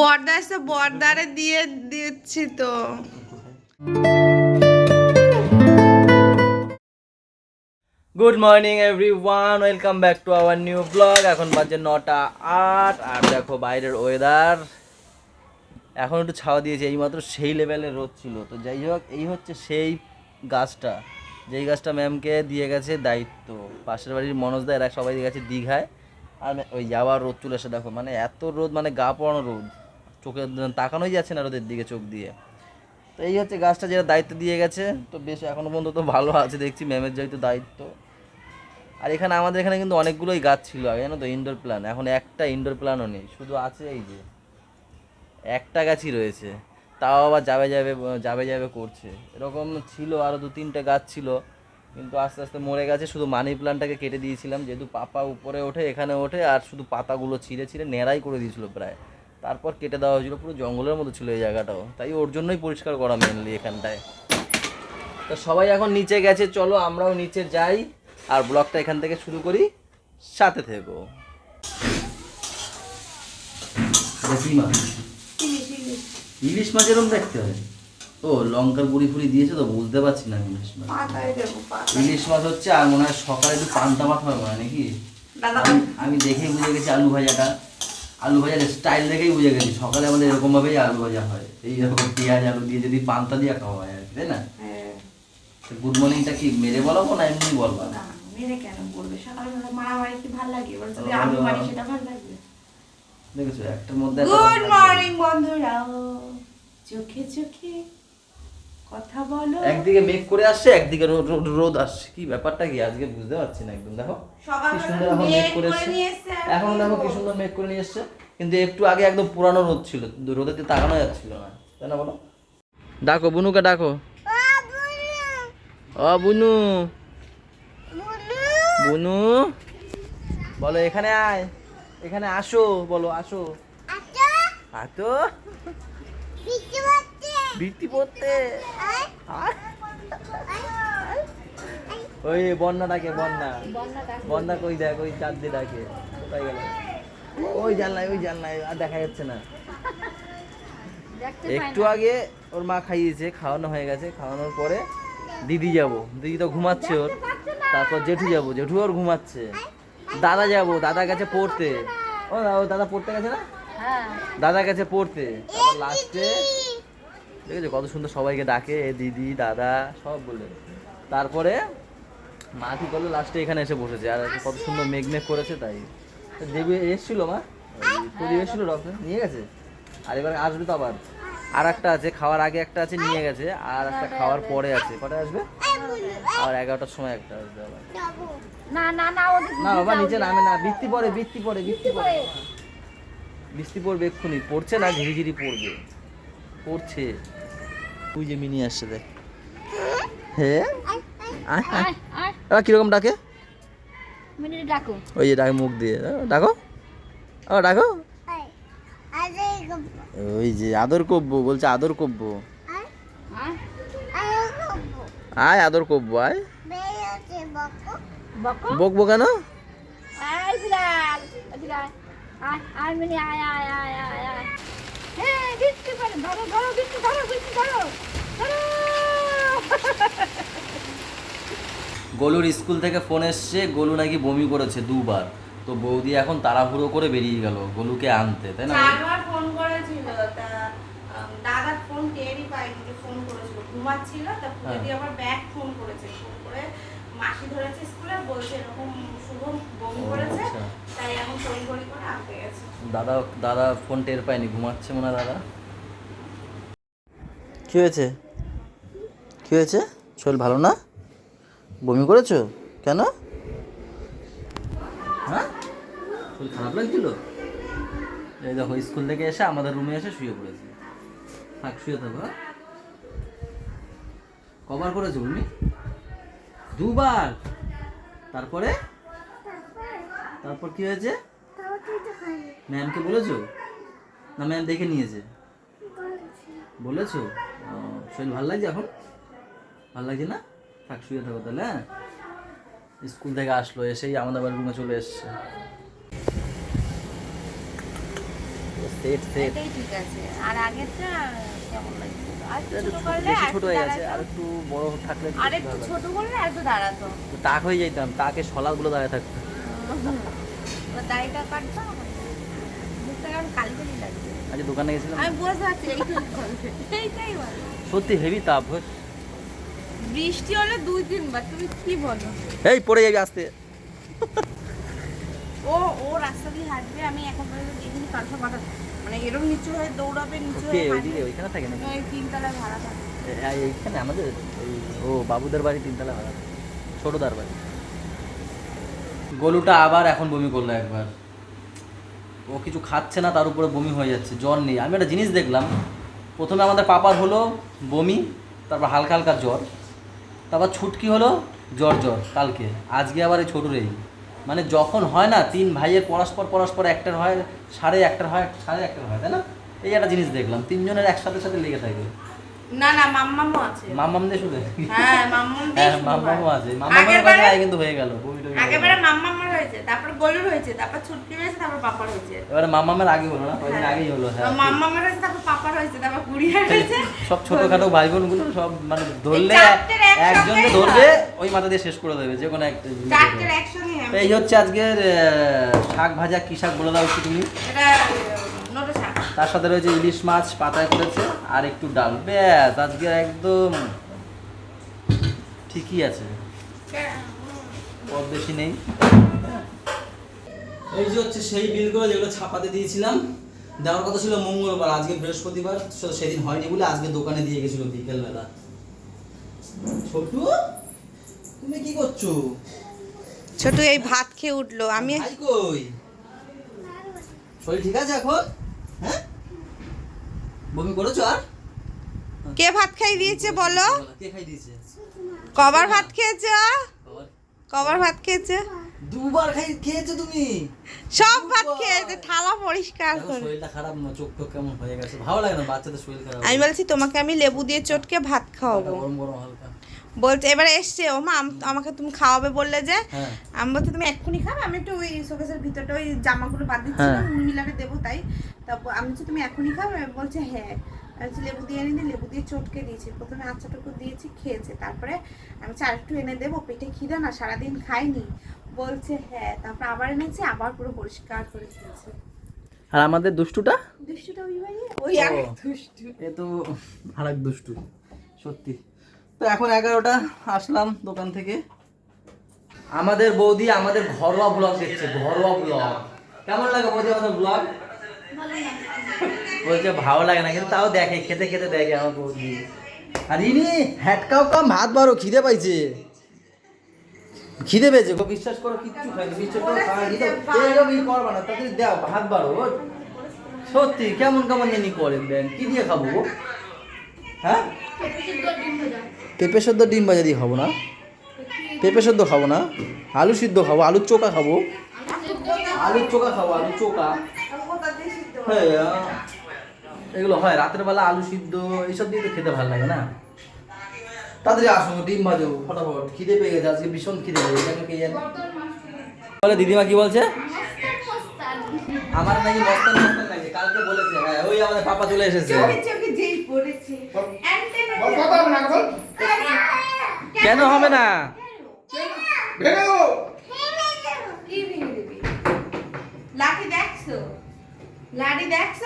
বর্দা এসে বর্দারে দিয়ে দিচ্ছি তো। Good morning every one welcome back to our new blog এখন বাজে নটা আট, আর দেখো বাইরের ওয়েদার এখন একটু ছাওয়া দিয়েছে, এইমাত্র সেই লেভেলের রোদ ছিল। তো যাই হোক, এই হচ্ছে সেই গাছটা। যেই গাছটা ম্যামকে দিয়ে গেছে দায়িত্ব। পাশের বাড়ির মনোজদা এরা সবাই গেছে দীঘায়। আর ওই যাওয়ার রোদ চলে এসে দেখো মানে এত রোদ মানে গা পড়ানো রোদ। চোখে তাকানোই যাচ্ছে না রোদের দিকে চোখ দিয়ে। তো এই হচ্ছে গাছটা যেটা দায়িত্ব দিয়ে গেছে। তো বেশ এখনও পর্যন্ত তো ভালো আছে, দেখছি ম্যামের যেহেতু দায়িত্ব। আর এখানে আমাদের এখানে কিন্তু অনেকগুলোই গাছ ছিল আগে, জানো তো? ইনডোর প্ল্যান এখন একটা ইনডোর প্ল্যানও নেই, শুধু আছে এই যে, একটা গাছই রয়েছে। তাও আবার যাবে যাবে যাবে যাবে করছে। এরকম ছিল আরও দু তিনটে গাছ ছিল, কিন্তু আস্তে আস্তে মরে গেছে। শুধু মানি প্ল্যান্টটাকে কেটে দিয়েছিলাম, যেহেতু পাপা উপরে ওঠে, এখানে ওঠে, আর শুধু পাতাগুলো ছিঁড়ে ছিঁড়ে নেড়াই করে দিয়েছিল প্রায়। তারপর কেটে দেওয়া হয়েছিল পুরো জঙ্গলের মতো ছিল এই জায়গাটাও। তাই ওর জন্যই পরিষ্কার করা মেনলি এখানটায়। তো সবাই এখন নিচে গেছে চলো আমরাও নিচে যাই আর ব্লগটা এখান থেকে শুরু করি। সাথে থেকো। ইলিশ মাছ এরকম দেখতে হয়। ও লঙ্কার গুঁড়ি ফুড়ি দিয়েছে তো বুঝতে পারছি না ইলিশ মাছ। ইলিশ মাছ হচ্ছে আর মনে হয় সকালে একটু পান্তা ভাত হয় মনে হয় নাকি? আমি- আমি দেখেই বুঝে গেছি আলু ভাজাটা। আলু ভাজার স্টাইল দেখেই বুঝে গেছি। সকালে আমাদের এরকম ভাবেই আলু ভাজা হয়। এই রকম পেঁয়াজ আলু দিয়ে যদি পান্তা দিয়ে খাওয়া হয় আর তাই না? গুড মর্নিংটা কি মেরে বলাবো না এমনি বলবা? মেরে কেন বলবে? সকালবেলা মারামারি কি ভালো লাগে? এবার যদি আমি মারি সেটা ভালো লাগবে। দেখেছ একটার মধ্যে গুড মর্নিং বন্ধুরা চোখে চোখে কথা বলো। একদিকে মেঘ করে আসছে একদিকে রোদ আসছে। কি ব্যাপারটা কি? আজকে বুঝতে পারছি না একদম। দেখো কি সুন্দর এখন মেঘ করে এসছে। নিয়ে এসছে, আর এখন কি দেখো কি সুন্দর মেঘ করে নিয়ে এসছে। কিন্তু একটু আগে একদম পুরানো রোদ ছিল। রোদের দিকে তাকানো যাচ্ছিল না। তাই না বলো? ডাকো বুনুকে ডাকো। ও বুনু। বুনু। বলো এখানে আয়। এখানে আসো বলো আসো। আতো বৃত্তি পড়তে। ওই বন্যা ডাকে বন্যা। বন্যা কই দেখ ওই চাঁদ দিয়ে ডাকে। কোথায় গেল? ওই জানলায় ওই জানলায় আর দেখা যাচ্ছে না। একটু আগে ওর মা খাইয়েছে খাওয়ানো হয়ে গেছে। খাওয়ানোর পরে দিদি যাব। দিদি তো ঘুমাচ্ছে ওর। তারপর জেঠু যাব। জেঠু ওর ঘুমাচ্ছে। দাদা যাব দাদা গেছে পড়তে। ও দাদা পড়তে গেছে না? দাদা গেছে পড়তে। তারপর লাস্টে দেখেছ কত সুন্দর সবাইকে ডাকে এ দিদি দাদা সব বলে তারপরে মা কি করল? লাস্টে এখানে এসে বসেছে। আর কত সুন্দর মেঘ মেঘ করেছে তাই। দেবী এসেছিল মা? প্রদীপ এসেছিল ডক্টর নিয়ে গেছে? আর এবার আসবে তো আবার। আর একটা আছে খাওয়ার আগে একটা আছে নিয়ে গেছে। আর একটা খাওয়ার পরে আছে। কটা আসবে? আর এগারোটার সময় একটা আসবে আবার। না না না না বাবা নিচে নামে না। বৃষ্টি পড়ে বৃষ্টি পড়ে বৃষ্টি পড়ে। বৃষ্টি পড়বে এক্ষুনি। পড়ছে না ঝিরি পড়বে। পড়ছে তুই যে মিনি আসছে দেখ হ্যাঁ আয়, আয়। আয় আয় এবার কীরকম ডাকে ডাকো ওই যে ডাকে মুখ দিয়ে ডাকো ও ডাকো ওই যে আদর কব্য বলছে আদর কব্য আয় আয় আদর কব্য আয় বকবো কেন আয় বিড়াল এদিকে আয় আয় আয় আয় আয় আয় আয় আয় হ্যাঁ বৃষ্টি পড়ে ধরো ধরো বৃষ্টি ধরো বৃষ্টি ধরো ধরো। গোলুর স্কুল থেকে ফোন এসছে গোলু নাকি বমি করেছে দুবার। তো বৌদি এখন তাড়াহুড়ো করে বেরিয়ে গেল গোলুকে আনতে তাই না চারবার ফোন করেছিল তা দাদার ফোন টেরই পাইনি যে ফোন করেছিল ঘুমাচ্ছিল তা হ্যাঁ। যদি আবার ব্যাগ ফোন করেছে ফোন করে মাসি ধরেছে স্কুলে বলছে এরকম শুভম বমি ও, করেছে আচ্ছা। তাই এখন ফোন করি করে আনতে গেছে দাদা দাদা ফোন টের পায়নি ঘুমাচ্ছে মনে দাদা। কি হয়েছে? কি হয়েছে? শরীর ভালো না? বমি করেছ? কেন? হ্যাঁ? শরীর খারাপ লাগছিল? এই দেখো স্কুল থেকে এসে আমাদের রুমে এসে শুয়ে পড়েছে। থাক শুয়ে থাকো হ্যাঁ? কবার করেছ বমি? দুবার? তারপরে? তারপর কি হয়েছে? ম্যামকে বলেছ? না ম্যাম দেখে নিয়েছে। বলেছ? শরীর ভালো লাগছে এখন? ভালো লাগছে না? থাক শুয়ে থাকো তাহলে হ্যাঁ? স্কুল থেকে আসলো এসেই আমাদের বাড়ির রুমে চলে এসছে। Set set. ঠিক আছে। আর আগেরটা কেমন লাগছে? ছোট হয়ে গেছে। আর দাঁড়াতো একটু বড় থাকলে একটু আর একটু ছোট করলে একটু দাঁড়াতো। লাগতো। হয়ে যেতাম টাকে শলাগুলো দাঁড়িয়ে থাকতো। দাড়িটা কাটতো মুখটা কেমন কালি কালি লাগছে আজ দোকানে গেছিলাম। আমি বসে আছি এইটাই বলবে এইটাই বলবে সত্যি হেভি তাপ হোস। বৃষ্টি হলে দুই তুমি কি বলো? এই পড়ে যাবি আসতে। ও ও রাস্তা দিয়ে হাঁটবে আমি এখন পর্যন্ত দেখিনি মানে এরকম নিচু হয়ে দৌড়াবে নিচু হয়ে ওইদিকে ওইখানে থাকে না ওই ভাড়া থাকে। এইখানে আমাদের ও বাবুদের বাড়ি তিনতলা ভাড়া। ছোটদার বাড়ি। গলুটা আবার এখন বমি করল একবার। ও কিছু খাচ্ছে না, তার উপরে বমি হয়ে যাচ্ছে, জ্বর নেই। আমি একটা জিনিস দেখলাম, প্রথমে আমাদের পাপার হলো বমি, তারপর হালকা হালকা জ্বর, তারপর ছুটকি হলো জ্বর জ্বর, কালকে। আজকে আবার এই ছোটুর এই মানে যখন হয় না, তিন ভাইয়ের পরস্পর পরস্পর একটার হয়, সাড়ে একটার হয়, সাড়ে একটার হয়, তাই না? এই একটা জিনিস দেখলাম, তিনজনের একসাথে সাথে লেগে থাকে। না না মাম্মামও আছে। মাম্মাম দিয়ে শুনে হ্যাঁ। মাম্মাম দিয়ে হ্যাঁ মাম্মামও আছে। মাম্মামের কিন্তু হয়ে গেল হয়ে। আগেবারে মাম্মামার হয়েছে তারপর গলুর হয়েছে তারপর ছুটকি হয়েছে তারপর পাপার হয়েছে। এবারে মাম্মামের আগে হলো না কয়েকদিন আগেই হলো হ্যাঁ। মাম্মামার হয়েছে তারপর পাপার হয়েছে তারপর গুড়িয়ার হয়েছে। সব ছোটখাটো ভাই বোনগুলো সব মানে ধরলে একজনকে ধরবে ওই মাথা দিয়ে শেষ করে দেবে যে কোনো একটা চারটের একসঙ্গে এই হচ্ছে আজকের শাক ভাজা কি শাক বলে দাও একটু তুমি? এটা তার সাথে রয়েছে ইলিশ মাছ পাতায় করেছে আর একটু ডাল। ব্যাস আজকে একদম ঠিকই আছে। পদ বেশি নেই। এই যে হচ্ছে সেই বিলগুলো যেগুলো ছাপাতে দিয়েছিলাম দেওয়ার কথা ছিল মঙ্গলবার আজকে বৃহস্পতিবার সেদিন হয়নি বলে আজকে দোকানে দিয়ে গেছিল বিকেলবেলা। ছোটু তুমি কি করছ? ছোট এই ভাত খেয়ে উঠল আমি কই? শরীর ঠিক আছে এখন? হ্যাঁ? বমি করেছ আর? কে ভাত খাই দিয়েছে বলো? কে খাই দিয়েছে? কবার ভাত খেয়েছো? কবার। ভাত খেয়েছো? দুবার খাই খেয়েছো তুমি? সব ভাত খেয়েছে থালা পরিষ্কার করে। শরীরটা খারাপ না চোখ টোক কেমন হয়ে গেছে। ভালো লাগে না বাচ্চাদের শরীর খারাপ। আমি বলছি তোমাকে আমি লেবু দিয়ে চটকে ভাত খাওয়াবো। গরম গরম হালকা। বলছে এবারে এসছে ও মা আম- আমাকে তুমি খাওয়াবে বললে যে হ্যাঁ। আমি বলছি তুমি এক্ষুনি খাবে আমি একটু ওই শোকেসের ভিতরটা ওই জামাগুলো বাদ দিচ্ছি হ্যাঁ। মহিলাকে দেবো তাই। তারপর আমি বলছি তুমি এখনই খাবে? বলছে হ্যাঁ। আমি লেবু দিয়ে এনে দিই লেবু দিয়ে চটকে দিয়েছি। প্রথমে আচাটুকু দিয়েছি খেয়েছে। তারপরে আমি আর একটু এনে দেবো পেটে খিদে না সারাদিন খাইনি। বলছে হ্যাঁ। তারপর আবার এনেছি আবার পুরো পরিষ্কার করে খেয়েছে আর আমাদের দুষ্টুটা? দুষ্টুটা ওই ভাই ওই আর। দুষ্টু। এ তো আর এক দুষ্টু সত্যি। তো এখন এগারোটা, আসলাম দোকান থেকে। আমাদের বৌদি আমাদের ঘরোয়া ব্লগ দেখছে, ঘরোয়া ব্লগ কেমন লাগে বৌদি আমাদের ব্লগ বলছে ভালো লাগে না, কিন্তু তাও দেখে, খেতে খেতে দেখে আমার বৌদি। আর ইনি হ্যাটকাও কাম ভাত বারো, খিদে পাইছে। খিদে পেয়েছে, গো, বিশ্বাস করো, কিচ্ছু খাইনি বিশ্বাস করো খাইনি করবা না তাদের দাও, ভাত বারো সত্যি, কেমন কেমন জানি করেন দেন, কি দিয়ে খাব? হ্যাঁ? পেঁপে সেদ্ধ ডিম ভাজা দিয়ে খাব না। পেঁপে সেদ্ধ খাব না। আলু সিদ্ধ খাব আলুর চোখা খাব। আলুর চোখা খাব আলুর চোখা। হ্যাঁ এগুলো হয়। রাতের বেলা আলু সিদ্ধ এইসব দিয়ে তো খেতে ভালো লাগে না। তাড়াতাড়ি আসো ডিম ভাজো ফটাফট। খিদে পেয়ে গেছে আজকে ভীষণ খিদে পেয়ে গেছে কে জানে? বলে দিদিমা কি বলছে? আমার নাকি মস্তান মস্তান লাগে কালকে বলেছে হ্যাঁ ওই আমাদের পাপা চলে এসেছে। কেন হবে না? কি ভেঙে দিবি লাঠি দেখছ? লাঠি দেখছ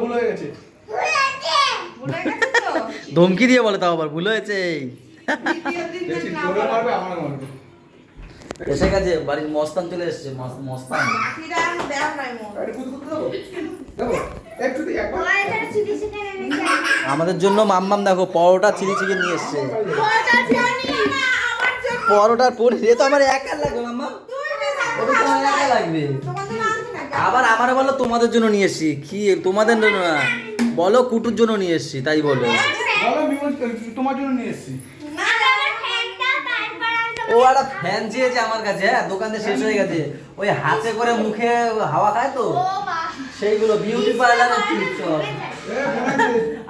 ভুল হয়ে গেছে ভুলে গেছো। তো? ধমকি দিয়ে বলে তাও আবার ভুল হয়েছে। এসে গেছে বাড়ির মস্তান চলে এসেছে মস- মস্তান আমাদের জন্য মাম্মাম দেখো পরোটা চিলি চিকেন নিয়ে এসছে। পরোটার পনির তো আমার একা লাগবে মাম্মা। ওটা তো আমার একা লাগবে। আবার আমার বলো তোমাদের জন্য নিয়ে এসছি। কি তোমাদের জন্য না। বলো কুটুর জন্য নিয়ে এসছি তাই বলো। বলো তোমার জন্য নিয়ে এসেছি। ও একটা ফ্যান চেয়েছে আমার কাছে হ্যাঁ দোকানে শেষ হয়ে গেছে। ওই হাতে করে মুখে হাওয়া খায় তো। সেইগুলো বিউটি আছে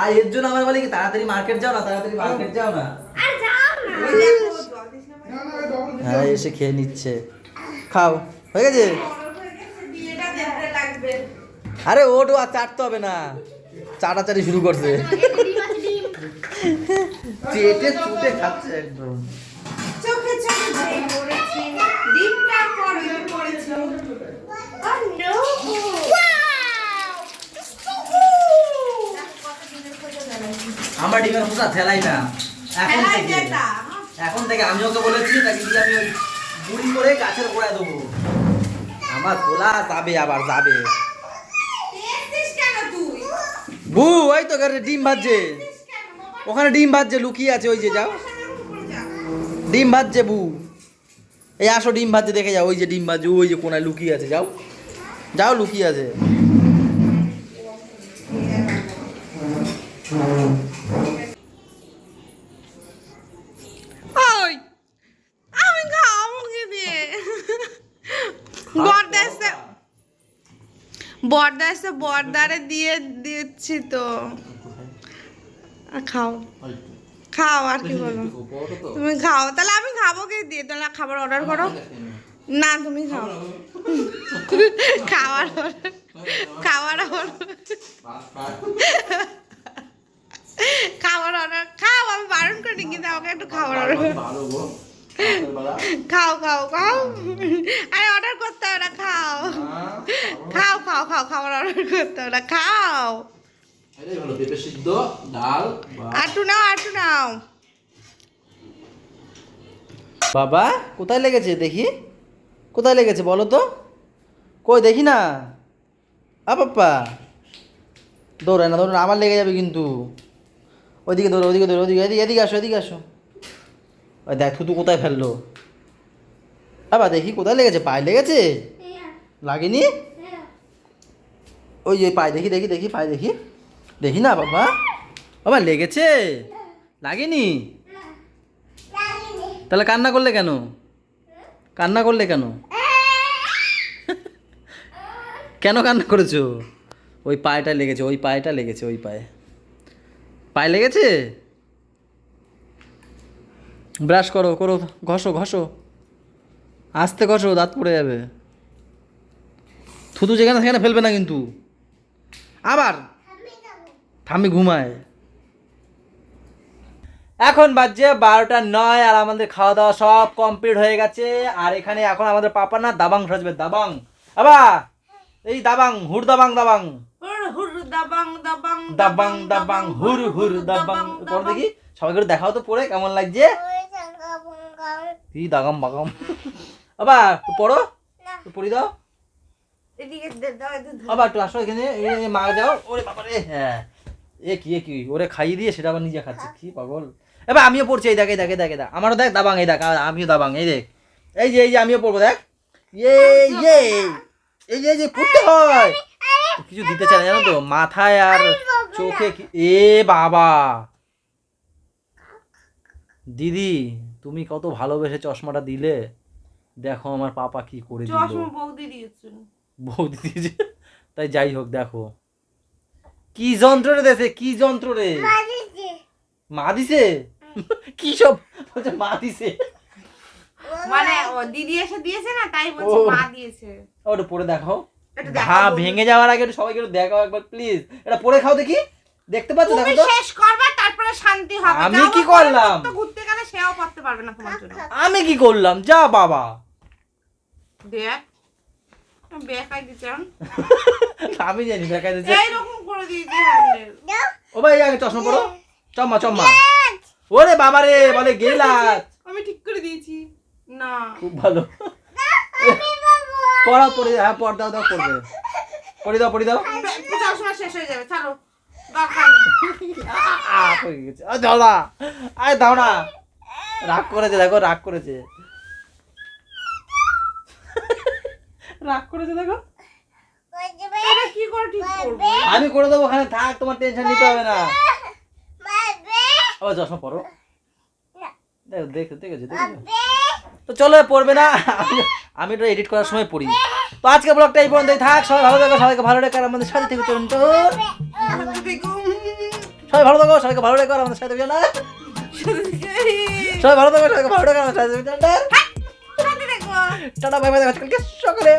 আর এর জন্য আমার বলে কি তাড়াতাড়ি মার্কেট যাও না তাড়াতাড়ি মার্কেট যাও না। হ্যাঁ এসে খেয়ে নিচ্ছে। খাও হয়ে গেছে? আরে ওটো আর চাটতে হবে না। চাটাচাটি শুরু করছে। চেটে চুটে খাচ্ছে একদম। আমার ডিমের খোসা ফেলাই না। এখন থেকে এখন থেকে আমি ওকে বলেছি নাকি দিয়ে আমি ওই করে গাছের গোড়ায় দেবো। আমার খোলা যাবে আবার যাবে। বু ওই তো ডিম ভাজছে। ওখানে ডিম ভাজছে লুকিয়ে আছে ওই যে যাও। ডিম ভাজছে বু। এই আসো ডিম ভাজছে দেখে যাও ওই যে ডিম ভাজছে ওই যে কোনায় লুকিয়ে আছে যাও। যাও লুকিয়ে আছে। বর্দা এসে বর্দা এসে বর্দারে দিয়ে দিচ্ছি তো। খাও। খাও, আর কি বলো। তুমি খাও, তাহলে আমি খাব কি দিয়ে, তাহলে খাবার অর্ডার করো। না, তুমি খাও। খাবার order- খাবার অর্ডার খাও, আমি বারণ করি কিন্তু আমাকে একটু খাবার অর্ডার খাও খাও খাও। আরে অর্ডার করতে হবে না, খাও। খাও খাও খাও খাবার অর্ডার করতে হবে না, খাও। পেঁপে নাও, আটু নাও। বাবা, কোথায় লেগেছে দেখি? কোথায় লেগেছে বলো তো? কই দেখি না? আ পাপ্পা দৌড়ায় না দৌড় আমার লেগে যাবে কিন্তু। ওইদিকে দৌড়ো ওইদিকে দৌড়ো ওইদিকে এদিকে এদিকে আসো এদিকে আসো। ওই দেখ থুতু কোথায় ফেলল? আবার দেখি কোথায় লেগেছে পায়ে লেগেছে? লাগেনি? ওই যে পায়ে দেখি দেখি দেখি পায়ে দেখি। দেখি না বাবা। বাবা লেগেছে? লাগেনি। তাহলে কান্না করলে কেন? কান্না করলে কেন? কেন কান্না করেছ? ওই পায়েটা লেগেছে, ওই পায়েটা লেগেছে, ওই পায়ে। পায়ে লেগেছে? ব্রাশ করো করো, ঘষো ঘষো। আস্তে ঘষো, দাঁত পড়ে যাবে। থুতু যেখানে সেখানে ফেলবে না কিন্তু। আবার। থামি ঘুমায়। এখন বাজছে বারোটা নয় আর আমাদের খাওয়া দাওয়া সব কমপ্লিট হয়ে গেছে। আর এখানে এখন আমাদের পাপা না, দাবাং সাজবে, দাবাং। আবা এই দাবাং হুর দাবাং দাবাং। হুর হুর দাবাং দাবাং দাবাং দাবাং হুর হুর দাবাং পড়ো দেখি সবাইকে দেখাও তো পড়ে কেমন লাগছে? কি দাগাম বাগাম। আবা পড়ো। পড়ি দাও। আবার একটু আসো এখানে। মা যাও। ওরে বাবা রে হ্যাঁ। এ কি এ কি? ওরে খাইয়ে দিয়ে সেটা আবার নিজে খাচ্ছে। কি পাগল। এবার আমিও পড়ছি এই দেখ এই দেখ এই দেখ দেখ। আমারও দেখ দাবাং এই দেখ আমিও দাবাং এই দেখ। এই যে এই যে আমিও পড়ব দেখ। ইয়ে ইয়ে এই যে যে পড়তে হয়। কিছু দিতে চায় না জানো তো? মাথায় আর চোখে এ বাবা। দিদি তুমি কত ভালোবেসে চশমাটা দিলে? দেখো আমার পাপা কি করে দিল। চশমা বৌদি দিয়েছেন বৌদি দিয়েছে। তাই যাই হোক দেখো। কি যন্ত্র রে দেশে কি যন্ত্র রে? মা দিছে। কি সব বলছে মা দিছে? মানে দিদি এসে দিয়েছে না তাই বলছে ও। মা দিয়েছে। ওটা পরে দেখো ঘা। ভেঙে যাওয়ার আগে সবাইকে একটু দেখাও একবার প্লিজ এটা পরে খাও দেখি। দেখতে পাচ্ছ? তুমি দেখো তো। শেষ করবে তারপরে শান্তি হবে। আমি কি করলাম? তো ঘুরতে গেলে সেও করতে পারবে না তোমার জন্য। আমি কি করলাম? যা বাবা। দেখ বেকাই আমি জানি দিচ্ছে এইরকম করে দিয়েছে ও ভাই আগে চশমা পড়ো চম্মা চম্মা। ওরে বাবা রে বলে গেলাত আমি ঠিক করে দিয়েছি। না। খুব ভালো। পড়াও পড়ে হ্যাঁ পড় দাও দাও পড়বে। পড়ে দাও পড়ে দাও। পূজার সময় শেষ হয়ে যাবে পড়ে গেছে। আ দাও না। আয় দাও না। রাগ করেছে দেখো রাগ করেছে। রাগ করেছে দেখো। এটা কি করব? আমি করে দেবো ওখানে থাক তোমার টেনশন নিতে হবে না। আবার চশমা পড়ো দেখো দেখো দেখেছ দেখেছ? তো চলো পড়বে না। আমি- তো এটা এডিট করার সময় পড়ি তো আজকে ব্লগটা এই পর্যন্তই থাক। সবাই ভালো থাকো সবাইকে ভালো রেখে আমাদের সাথে থেকে চলুন তো। সবাই ভালো থাকো সবাইকে ভালো রেখে আমাদের সাথে না সবাই ভালো থাকো সবাইকে ভালো রেখে আমাদের সাথে চলুন টাটা বাই বাই সকালে।